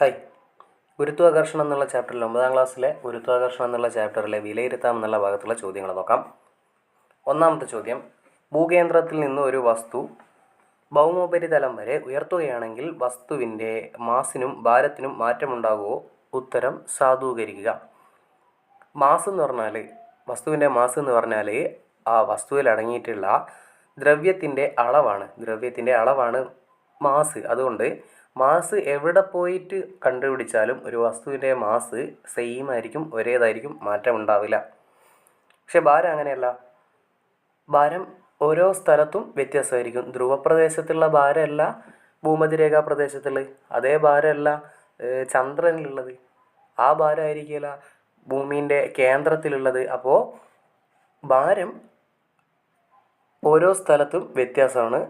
Hi. ഗുരുത്വാകർഷണം എന്നുള്ള ചാപ്റ്ററിൽ ഒമ്പതാം ക്ലാസ്സിലെ ഗുരുത്വാകർഷണം എന്നുള്ള ചാപ്റ്ററിലെ വിലയിരുത്താം എന്നുള്ള ഭാഗത്തുള്ള ചോദ്യങ്ങൾ നോക്കാം. ഒന്നാമത്തെ ചോദ്യം. ഭൂകേന്ദ്രത്തിൽ നിന്ന് ഒരു വസ്തു ഭൗമോപരിതലം വരെ ഉയർത്തുകയാണെങ്കിൽ വസ്തുവിന്റെ മാസിനും ഭാരത്തിനും മാറ്റമുണ്ടാകുമോ? ഉത്തരം സാധൂകരിക്കുക. മാസ് എന്ന് പറഞ്ഞാൽ വസ്തുവിന്റെ മാസ് എന്ന് പറഞ്ഞാൽ ആ വസ്തുവിൽ അടങ്ങിയിട്ടുള്ള ദ്രവ്യത്തിന്റെ അളവാണ്. ദ്രവ്യത്തിന്റെ അളവാണ് മാസ്. അതുകൊണ്ട് മാസ് എവിടെ പോയിട്ട് കണ്ടുപിടിച്ചാലും ഒരു വസ്തുവിന്റെ മാസ് സെയിം ആയിരിക്കും ഒരേതായിരിക്കും മാറ്റം ഉണ്ടാവില്ല. പക്ഷെ ഭാരം അങ്ങനെയല്ല. ഭാരം ഓരോ സ്ഥലത്തും വ്യത്യാസമായിരിക്കും. ധ്രുവപ്രദേശത്തുള്ള ഭാരമല്ല ഭൂമധ്യരേഖാ പ്രദേശത്തുള്ള അതേ ഭാരമല്ല ചന്ദ്രനിലുള്ളത്. ആ ഭാരമായിരിക്കില്ല ഭൂമിന്റെ കേന്ദ്രത്തിലുള്ളത്. അപ്പോൾ ഭാരം ഓരോ സ്ഥലത്തും വ്യത്യാസമാണ്.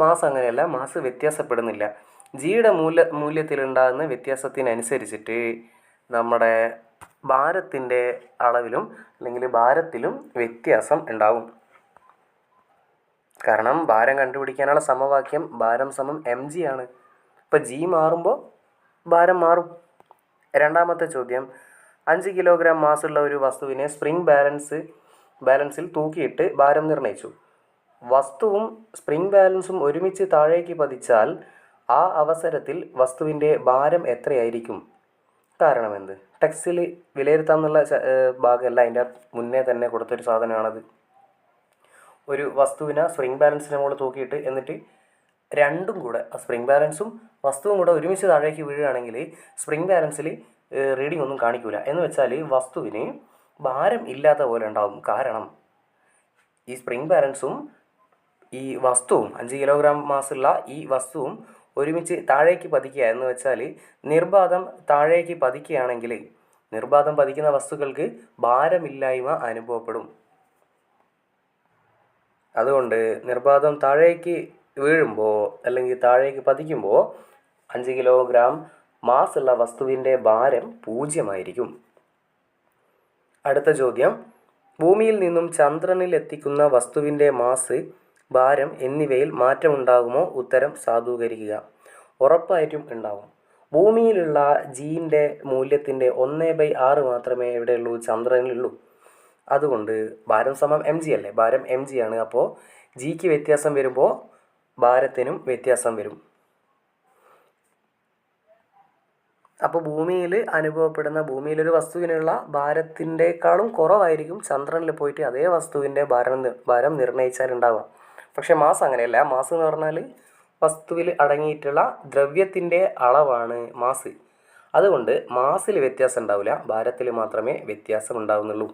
മാസ് അങ്ങനെയല്ല മാസ് വ്യത്യാസപ്പെടുന്നില്ല. ജിയുടെ മൂല്യ മൂല്യത്തിലുണ്ടാകുന്ന വ്യത്യാസത്തിനനുസരിച്ചിട്ട് നമ്മുടെ ഭാരത്തിന്റെ അളവിലും അല്ലെങ്കിൽ ഭാരത്തിലും വ്യത്യാസം ഉണ്ടാവും. കാരണം ഭാരം കണ്ടുപിടിക്കാനുള്ള സമവാക്യം ഭാരം സമം എം ജി ആണ്. ഇപ്പം ജി മാറുമ്പോൾ ഭാരം മാറും. രണ്ടാമത്തെ ചോദ്യം അഞ്ച് കിലോഗ്രാം മാസുള്ള ഒരു വസ്തുവിനെ സ്പ്രിംഗ് ബാലൻസ് ബാലൻസിൽ തൂക്കിയിട്ട് ഭാരം നിർണയിച്ചു. വസ്തുവും സ്പ്രിംഗ് ബാലൻസും ഒരുമിച്ച് താഴേക്ക് പതിച്ചാൽ ആ അവസരത്തിൽ വസ്തുവിന്റെ ഭാരം എത്രയായിരിക്കും? കാരണമെന്ത്? ടെക്സ്റ്റിൽ വിലയിരുത്താമെന്നുള്ള ഭാഗമല്ല അതിന്റെ മുന്നേ തന്നെ കൊടുത്തൊരു സാധനമാണത്. ഒരു വസ്തുവിനെ സ്പ്രിംഗ് ബാലൻസിനെ മുകളിൽ തൂക്കിയിട്ട് എന്നിട്ട് രണ്ടും കൂടെ സ്പ്രിംഗ് ബാലൻസും വസ്തുവും കൂടെ ഒരുമിച്ച് താഴേക്ക് വീഴുകയാണെങ്കിൽ സ്പ്രിംഗ് ബാലൻസിൽ റീഡിംഗ് ഒന്നും കാണിക്കില്ല എന്ന് വെച്ചാൽ വസ്തുവിന് ഭാരം ഇല്ലാത്ത പോലെ ഉണ്ടാവും. കാരണം ഈ സ്പ്രിംഗ് ബാലൻസും ഈ വസ്തുവും അഞ്ച് കിലോഗ്രാം മാസുള്ള ഈ വസ്തുവും ഒരുമിച്ച് താഴേക്ക് പതിക്കുക എന്ന് വെച്ചാൽ നിർബാധം താഴേക്ക് പതിക്കുകയാണെങ്കിൽ നിർബാധം പതിക്കുന്ന വസ്തുക്കൾക്ക് ഭാരമില്ലായ്മ അനുഭവപ്പെടും. അതുകൊണ്ട് നിർബാധം താഴേക്ക് വീഴുമ്പോൾ അല്ലെങ്കിൽ താഴേക്ക് പതിക്കുമ്പോൾ അഞ്ച് കിലോഗ്രാം മാസ് ഉള്ള വസ്തുവിന്റെ ഭാരം പൂജ്യമായിരിക്കും. അടുത്ത ചോദ്യം. ഭൂമിയിൽ നിന്നും ചന്ദ്രനിൽ എത്തിക്കുന്ന വസ്തുവിന്റെ മാസ് ഭാരം എന്നിവയിൽ മാറ്റമുണ്ടാകുമോ? ഉത്തരം സാധൂകരിക്കുക. ഉറപ്പായിട്ടും ഉണ്ടാവും ഭൂമിയിലുള്ള ജീന്റെ മൂല്യത്തിന്റെ ഒന്ന് ബൈ ആറ് മാത്രമേ എവിടെയുള്ളൂ ചന്ദ്രനിലുള്ളൂ. അതുകൊണ്ട് ഭാരം സമം എം ജി അല്ലേ? ഭാരം എം ജി ആണ്. അപ്പോൾ ജിക്ക് വ്യത്യാസം വരുമ്പോൾ ഭാരത്തിനും വ്യത്യാസം വരും. അപ്പോൾ ഭൂമിയിൽ അനുഭവപ്പെടുന്ന ഭൂമിയിലൊരു വസ്തുവിനുള്ള ഭാരത്തിന്റെക്കാളും കുറവായിരിക്കും ചന്ദ്രനിൽ പോയിട്ട് അതേ വസ്തുവിന്റെ ഭാരം ഭാരം നിർണയിച്ചാൽ ഉണ്ടാവുക പക്ഷേ മാസ് അങ്ങനെയല്ല. മാസ് എന്ന് പറഞ്ഞാൽ വസ്തുവിൽ അടങ്ങിയിട്ടുള്ള ദ്രവ്യത്തിന്റെ അളവാണ് മാസ്. അതുകൊണ്ട് മാസിൽ വ്യത്യാസം ഉണ്ടാവില്ല. ഭാരത്തിൽ മാത്രമേ വ്യത്യാസം ഉണ്ടാവുന്നുള്ളൂ.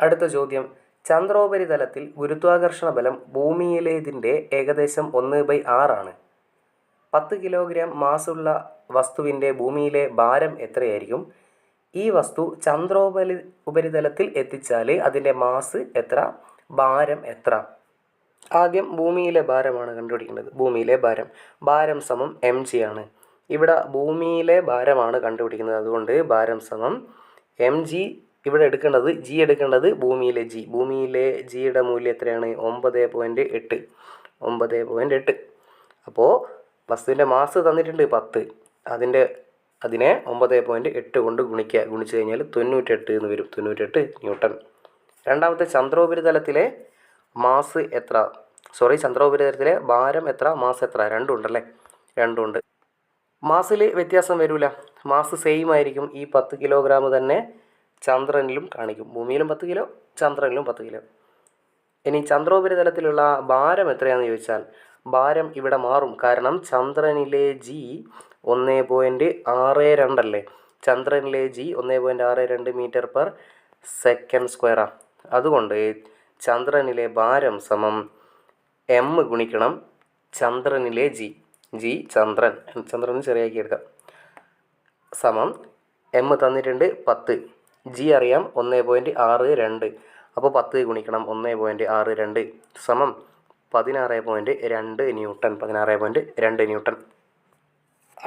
അടുത്ത ചോദ്യം. ചന്ദ്രോപരിതലത്തിൽ ഗുരുത്വാകർഷണ ബലം ഭൂമിയിലേതിന്റെ ഏകദേശം ഒന്ന് ബൈ ആറാണ് പത്ത് കിലോഗ്രാം മാസുള്ള വസ്തുവിന്റെ ഭൂമിയിലെ ഭാരം എത്രയായിരിക്കും? ഈ വസ്തു ചന്ദ്രോപരി ഉപരിതലത്തിൽ എത്തിച്ചാൽ അതിന്റെ മാസ് എത്ര? ഭാരം എത്ര? ആദ്യം ഭൂമിയിലെ ഭാരമാണ് കണ്ടുപിടിക്കേണ്ടത്. ഭൂമിയിലെ ഭാരം. ഭാരം സമം എം ജി ആണ്. ഇവിടെ ഭൂമിയിലെ ഭാരമാണ് കണ്ടുപിടിക്കുന്നത്. അതുകൊണ്ട് ഭാരം സമം എം ജി ഇവിടെ എടുക്കേണ്ടത് ജി എടുക്കേണ്ടത് ഭൂമിയിലെ ജി ഭൂമിയിലെ ജിയുടെ മൂല്യം എത്രയാണ്? ഒമ്പത് പോയിന്റ് എട്ട്. ഒമ്പത് പോയിന്റ് എട്ട്. അപ്പോൾ വസ്തുവിന്റെ മാസ് തന്നിട്ടുണ്ട് പത്ത്. അതിന്റെ അതിനെ ഒമ്പത് പോയിന്റ് എട്ട് കൊണ്ട് ഗുണിക്കുക ഗുണിച്ച് കഴിഞ്ഞാൽ തൊണ്ണൂറ്റെട്ട് എന്ന് വരും. തൊണ്ണൂറ്റെട്ട് ന്യൂട്ടൺ. രണ്ടാമത്തെ ചന്ദ്രോപരിതലത്തിലെ മാസ് എത്ര? സോറി ചന്ദ്രോപരിതലത്തിലെ ഭാരം എത്ര? മാസ് എത്ര? രണ്ടും ഉണ്ടല്ലേ രണ്ടും ഉണ്ട് വ്യത്യാസം വരില്ല മാസ് സെയിം ആയിരിക്കും. ഈ പത്ത് കിലോഗ്രാം തന്നെ ചന്ദ്രനിലും കാണിക്കും. ഭൂമിയിലും പത്ത് കിലോ ചന്ദ്രനിലും പത്ത് കിലോ ഇനി ചന്ദ്രോപരിതലത്തിലുള്ള ഭാരം എത്രയാണെന്ന് ചോദിച്ചാൽ ഭാരം ഇവിടെ മാറും. കാരണം ചന്ദ്രനിലെ ജി ഒന്ന് പോയിന്റ് ആറ് രണ്ടല്ലേ? ചന്ദ്രനിലെ ജി ഒന്ന് പോയിന്റ് ആറ് രണ്ട് മീറ്റർ പെർ സെക്കൻഡ് സ്ക്വയറാണ് അതുകൊണ്ട് ചന്ദ്രനിലെ ഭാരം സമം എം ഗുണിക്കണം ചന്ദ്രനിലെ ജി ജി ചന്ദ്രൻ. ചന്ദ്രൻ ചെറിയാക്കി എടുക്കാം. സമം എം തന്നിട്ടുണ്ട് പത്ത്. ജി അറിയാം ഒന്ന് പോയിന്റ് ആറ് രണ്ട്. അപ്പോൾ പത്ത് ഗുണിക്കണം ഒന്ന് പോയിന്റ് ആറ് രണ്ട്. സമം പതിനാറ് പോയിന്റ് രണ്ട് ന്യൂട്ടൺ. പതിനാറ് പോയിന്റ് രണ്ട് ന്യൂട്ടൺ.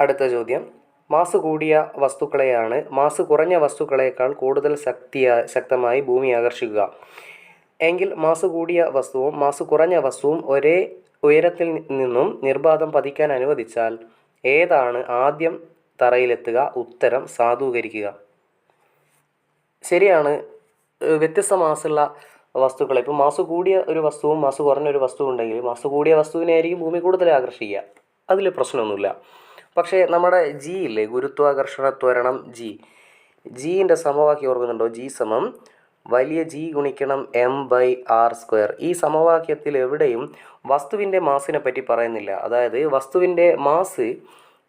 അടുത്ത ചോദ്യം. മാസ് കൂടിയ വസ്തുക്കളെയാണ് മാസ് കുറഞ്ഞ വസ്തുക്കളേക്കാൾ കൂടുതൽ ശക്തിയാ ശക്തമായി ഭൂമി ആകർഷിക്കുക. എങ്കിൽ മാസ് കൂടിയ വസ്തുവും മാസ് കുറഞ്ഞ വസ്തുവും ഒരേ ഉയരത്തിൽ നിന്നും നിർബാധം പതിക്കാൻ അനുവദിച്ചാൽ ഏതാണ് ആദ്യം തറയിലെത്തുക ഉത്തരം സാധൂകരിക്കുക. ശരിയാണ്. വ്യത്യസ്ത മാസുള്ള വസ്തുക്കളെ. ഇപ്പോൾ മാസ് കൂടിയ ഒരു വസ്തുവും മാസ് കുറഞ്ഞ ഒരു വസ്തുവും ഉണ്ടെങ്കിൽ മാസ് കൂടിയ വസ്തുവിനെ ആയിരിക്കും ഭൂമി കൂടുതൽ ആകർഷിക്കുക. അതിൽ പ്രശ്നമൊന്നുമില്ല. പക്ഷേ നമ്മുടെ ജി ഇല്ലേ? ഗുരുത്വാകർഷണ ത്വരണം ജി ജീന്റെ സമവാക്യം ഓർക്കുന്നുണ്ടോ? ജി സമം വലിയ ജി ഗുണിക്കണം എം ബൈ ആർ സ്ക്വയർ ഈ സമവാക്യത്തിൽ എവിടെയും വസ്തുവിന്റെ മാസിനെ പറ്റി പറയുന്നില്ല. അതായത് വസ്തുവിന്റെ മാസ്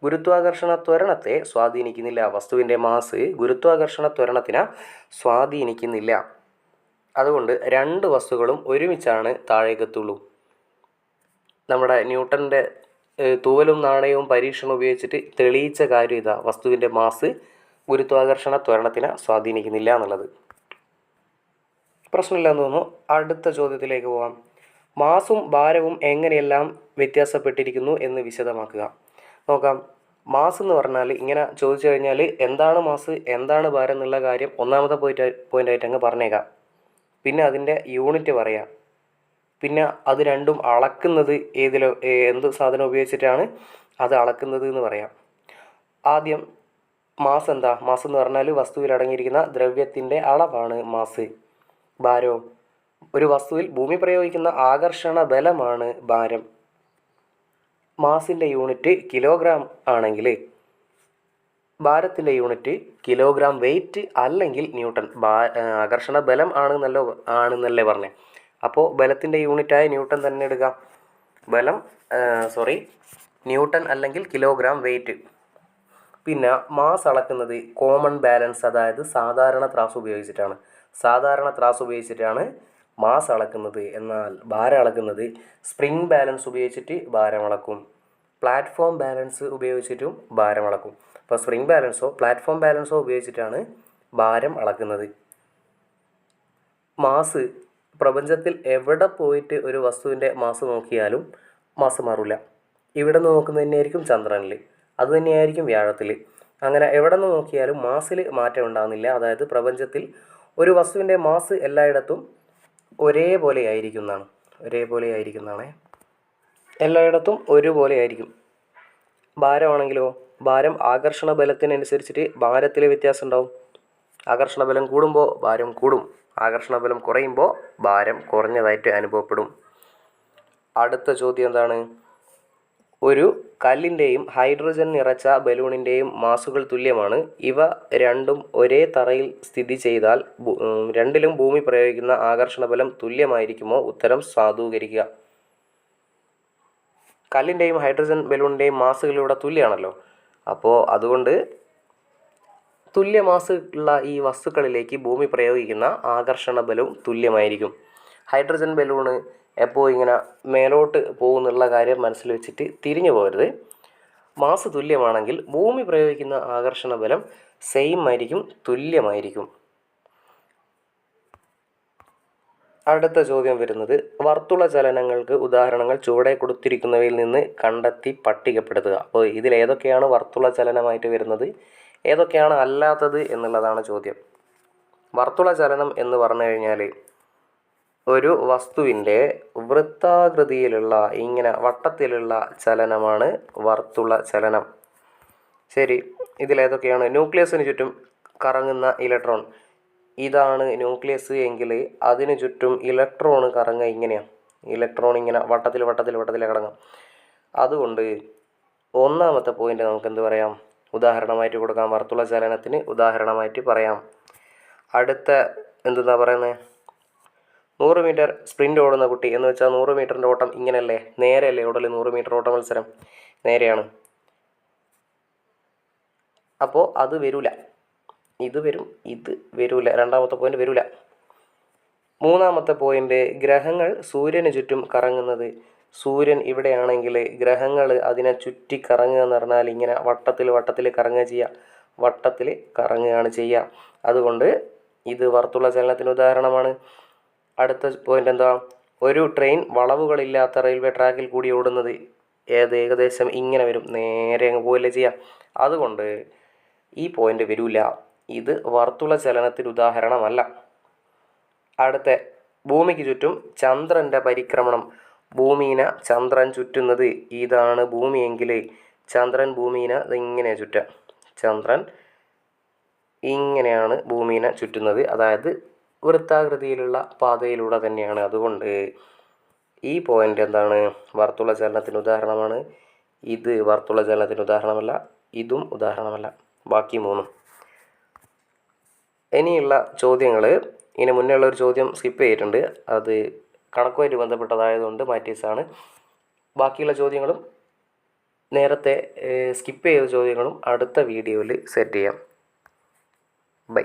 ഗുരുത്വാകർഷണ ത്വരണത്തെ സ്വാധീനിക്കുന്നില്ല. വസ്തുവിന്റെ മാസ് ഗുരുത്വാകർഷണ ത്വരണത്തിനെ സ്വാധീനിക്കുന്നില്ല. അതുകൊണ്ട് രണ്ട് വസ്തുക്കളും ഒരുമിച്ചാണ് താഴേക്കെത്തുള്ളൂ. നമ്മുടെ ന്യൂട്ടന്റെ തൂവലും നാണയവും പരീക്ഷണം ഉപയോഗിച്ചിട്ട് തെളിയിച്ച കാര്യം ഇതാ. വസ്തുവിന്റെ മാസ് ഗുരുത്വാകർഷണ ത്വരണത്തിനെ സ്വാധീനിക്കുന്നില്ല എന്നുള്ളത്. പ്രശ്നമില്ലെന്ന് തോന്നുന്നു. അടുത്ത ചോദ്യത്തിലേക്ക് പോകാം മാസും ഭാരവും എങ്ങനെയെല്ലാം വ്യത്യാസപ്പെട്ടിരിക്കുന്നു എന്ന് വിശദമാക്കുക. നോക്കാം. മാസ് എന്ന് പറഞ്ഞാൽ ഇങ്ങനെ ചോദിച്ചു കഴിഞ്ഞാൽ എന്താണ് മാസ് എന്താണ് ഭാരം എന്നുള്ള കാര്യം ഒന്നാമത്തെ പോയിന്റ് ആയിട്ട് അങ്ങ് പറഞ്ഞേക്കാം. പിന്നെ അതിന്റെ യൂണിറ്റ് പറയാം. പിന്നെ അത് രണ്ടും അളക്കുന്നത് ഏതിലോ എന്ത് സാധനം ഉപയോഗിച്ചിട്ടാണ് അത് അളക്കുന്നത് എന്ന് പറയാം. ആദ്യം മാസ് എന്താ മാസ് എന്ന് പറഞ്ഞാൽ വസ്തുവിൽ അടങ്ങിയിരിക്കുന്ന ദ്രവ്യത്തിന്റെ അളവാണ് മാസ്. ഭാരവും ഒരു വസ്തുവിൽ ഭൂമി പ്രയോഗിക്കുന്ന ആകർഷണ ബലമാണ് ഭാരം. മാസിന്റെ യൂണിറ്റ് കിലോഗ്രാം ആണെങ്കിൽ ഭാരത്തിന്റെ യൂണിറ്റ് കിലോഗ്രാം വെയിറ്റ് അല്ലെങ്കിൽ ന്യൂട്ടൺ. ഭാ ആകർഷണ ബലം ആണെന്നല്ലോ ആണെന്നല്ലേ പറഞ്ഞത് അപ്പോൾ ബലത്തിന്റെ യൂണിറ്റായ ന്യൂട്ടൺ തന്നെ എടുക്കാം ബലം സോറി ന്യൂട്ടൺ അല്ലെങ്കിൽ കിലോഗ്രാം വെയിറ്റ് പിന്നെ മാസ് അളക്കുന്നത് കോമൺ ബാലൻസ് അതായത് സാധാരണ ത്രാസ് ഉപയോഗിച്ചിട്ടാണ്. സാധാരണ ത്രാസ് ഉപയോഗിച്ചിട്ടാണ് മാസ് അളക്കുന്നത്. എന്നാൽ ഭാരം അളക്കുന്നത് സ്പ്രിംഗ് ബാലൻസ് ഉപയോഗിച്ചിട്ട് ഭാരം അളക്കും. പ്ലാറ്റ്ഫോം ബാലൻസ് ഉപയോഗിച്ചിട്ടും ഭാരം അളക്കും. അപ്പോൾ സ്പ്രിംഗ് ബാലൻസോ പ്ലാറ്റ്ഫോം ബാലൻസോ ഉപയോഗിച്ചിട്ടാണ് ഭാരം അളക്കുന്നത്. മാസ് പ്രപഞ്ചത്തിൽ എവിടെ പോയിട്ട് ഒരു വസ്തുവിന്റെ മാസ് നോക്കിയാലും മാസ് മാറില്ല ഇവിടെ നിന്ന് നോക്കുന്നത് തന്നെയായിരിക്കും ചന്ദ്രനിൽ അത് തന്നെയായിരിക്കും വ്യാഴത്തിൽ അങ്ങനെ എവിടെ നിന്ന് നോക്കിയാലും മാസിൽ മാറ്റം ഉണ്ടാകുന്നില്ല അതായത് പ്രപഞ്ചത്തിൽ ഒരു വസ്തുവിന്റെ മാസ് എല്ലായിടത്തും ഒരേപോലെ ആയിരിക്കുന്നതാണ്. ഒരേപോലെ ആയിരിക്കുന്നതാണ്. എല്ലായിടത്തും ഒരുപോലെ ആയിരിക്കും. ഭാരമാണെങ്കിലോ? ഭാരം ആകർഷണ ബലത്തിനനുസരിച്ചിട്ട് ഭാരത്തിൽ വ്യത്യാസം ഉണ്ടാവും. ആകർഷണ ബലം കൂടുമ്പോൾ ഭാരം കൂടും. ആകർഷണ ബലം കുറയുമ്പോൾ ഭാരം കുറഞ്ഞതായിട്ട് അനുഭവപ്പെടും. അടുത്ത ചോദ്യം എന്താണ്? ഒരു കല്ലിന്റെയും ഹൈഡ്രജൻ നിറച്ച ബലൂണിന്റെയും മാസുകൾ തുല്യമാണ്. ഇവ രണ്ടും ഒരേ തറയിൽ സ്ഥിതി ചെയ്താൽ രണ്ടിലും ഭൂമി പ്രയോഗിക്കുന്ന ആകർഷണ ബലം തുല്യമായിരിക്കുമോ? ഉത്തരം സാധൂകരിക്കുക. കല്ലിന്റെയും ഹൈഡ്രജൻ ബലൂണിന്റെയും മാസുകളിലൂടെ തുല്യമാണല്ലോ അപ്പോൾ അതുകൊണ്ട് തുല്യ മാസ് ഉള്ള ഈ വസ്തുക്കളിലേക്ക് ഭൂമി പ്രയോഗിക്കുന്ന ആകർഷണ ബലവും തുല്യമായിരിക്കും. ഹൈഡ്രജൻ ബലൂണ് എപ്പോൾ ഇങ്ങനെ മേലോട്ട് പോകുന്നുള്ള കാര്യം മനസ്സിൽ വെച്ചിട്ട് തിരിഞ്ഞു പോകരുത്. മാസ് തുല്യമാണെങ്കിൽ ഭൂമി പ്രയോഗിക്കുന്ന ആകർഷണ ബലം സെയിം ആയിരിക്കും തുല്യമായിരിക്കും. അടുത്ത ചോദ്യം വരുന്നത് വർത്തുള ചലനങ്ങൾക്ക് ഉദാഹരണങ്ങൾ ചുവടെ കൊടുത്തിരിക്കുന്നവയിൽ നിന്ന് കണ്ടെത്തി പട്ടികപ്പെടുത്തുക. അപ്പോൾ ഇതിൽ ഏതൊക്കെയാണ് വർത്തുള ചലനമായിട്ട് വരുന്നത്? ഏതൊക്കെയാണ് അല്ലാത്തത് എന്നുള്ളതാണ് ചോദ്യം. വർത്തുള ചലനം എന്ന് പറഞ്ഞു കഴിഞ്ഞാൽ ഒരു വസ്തുവിന്റെ വൃത്താകൃതിയിലുള്ള ഇങ്ങനെ വട്ടത്തിലുള്ള ചലനമാണ് വർത്തുള ചലനം. ശരി ഇതിലേതൊക്കെയാണ്? ന്യൂക്ലിയസിന് ചുറ്റും കറങ്ങുന്ന ഇലക്ട്രോൺ. ഇതാണ് ന്യൂക്ലിയസ് എങ്കിൽ അതിന് ചുറ്റും ഇലക്ട്രോൺ കറങ്ങുക ഇങ്ങനെയാണ് ഇലക്ട്രോൺ ഇങ്ങനെ വട്ടത്തിൽ വട്ടത്തിൽ വട്ടത്തിൽ കറങ്ങാം അതുകൊണ്ട് ഒന്നാമത്തെ പോയിന്റ് നമുക്ക് എന്ത് പറയാം? ഉദാഹരണമായിട്ട് കൊടുക്കാം. വർത്തുള ചലനത്തിന് ഉദാഹരണമായിട്ട് പറയാം. അടുത്ത എന്തെന്നാ പറയുന്നത്? നൂറ് മീറ്റർ സ്പ്രിന്റ് ഓടുന്ന കുട്ടി എന്ന് വെച്ചാൽ നൂറ് മീറ്ററിന്റെ ഓട്ടം ഇങ്ങനെയല്ലേ നേരെയല്ലേ ഓടൽ നൂറ് മീറ്റർ ഓട്ട മത്സരം? നേരെയാണ്. അപ്പോൾ അത് വരില്ല ഇത് വരും ഇത് വരില്ല രണ്ടാമത്തെ പോയിന്റ് വരില്ല മൂന്നാമത്തെ പോയിന്റ് ഗ്രഹങ്ങൾ സൂര്യന് ചുറ്റും കറങ്ങുന്നത്. സൂര്യൻ ഇവിടെയാണെങ്കിൽ ഗ്രഹങ്ങൾ അതിനെ ചുറ്റി കറങ്ങുക എന്ന് പറഞ്ഞാൽ ഇങ്ങനെ വട്ടത്തിൽ വട്ടത്തിൽ കറങ്ങുക ചെയ്യുക വട്ടത്തിൽ കറങ്ങുകയാണ് ചെയ്യുക അതുകൊണ്ട് ഇത് വർത്തുള്ള ചലനത്തിന് ഉദാഹരണമാണ്. അടുത്ത പോയിന്റ് എന്താ? ഒരു ട്രെയിൻ വളവുകളില്ലാത്ത റെയിൽവേ ട്രാക്കിൽ കൂടി ഓടുന്നത് ഏത് ഏകദേശം ഇങ്ങനെ വരും. നേരെ അങ്ങ് പോവുകയല്ലേ ചെയ്യുക അതുകൊണ്ട് ഈ പോയിന്റ് വരില്ല ഇത് വർത്തുള ചലനത്തിന് ഉദാഹരണമല്ല. അടുത്ത ഭൂമിക്ക് ചുറ്റും ചന്ദ്രന്റെ പരിക്രമണം. ഭൂമീനെ ചന്ദ്രൻ ചുറ്റുന്നത് ഇതാണ് ഭൂമിയെങ്കിൽ ചന്ദ്രൻ ഭൂമീനെ ഇങ്ങനെ ചുറ്റുക ചന്ദ്രൻ ഇങ്ങനെയാണ് ഭൂമിനെ ചുറ്റുന്നത്. അതായത് വൃത്താകൃതിയിലുള്ള പാതയിലൂടെ തന്നെയാണ്. അതുകൊണ്ട് ഈ പോയിന്റ് എന്താണ്? വർത്തുള ചലനത്തിന് ഉദാഹരണമാണ്. ഇത് വർത്തുള ചലനത്തിന് ഉദാഹരണമല്ല ഇതും ഉദാഹരണമല്ല. ബാക്കി മൂന്നും. ഇനിയുള്ള ചോദ്യങ്ങൾ ഇതിന് മുന്നേ ഉള്ള ഒരു ചോദ്യം സ്കിപ്പ് ചെയ്തിട്ടുണ്ട്. അത് കണക്കുമായിട്ട് ബന്ധപ്പെട്ടതായതുകൊണ്ട് മാറ്റിയസാണ് ബാക്കിയുള്ള ചോദ്യങ്ങളും നേരത്തെ സ്കിപ്പ് ചെയ്ത ചോദ്യങ്ങളും അടുത്ത വീഡിയോയിൽ സെറ്റ് ചെയ്യാം. ബൈ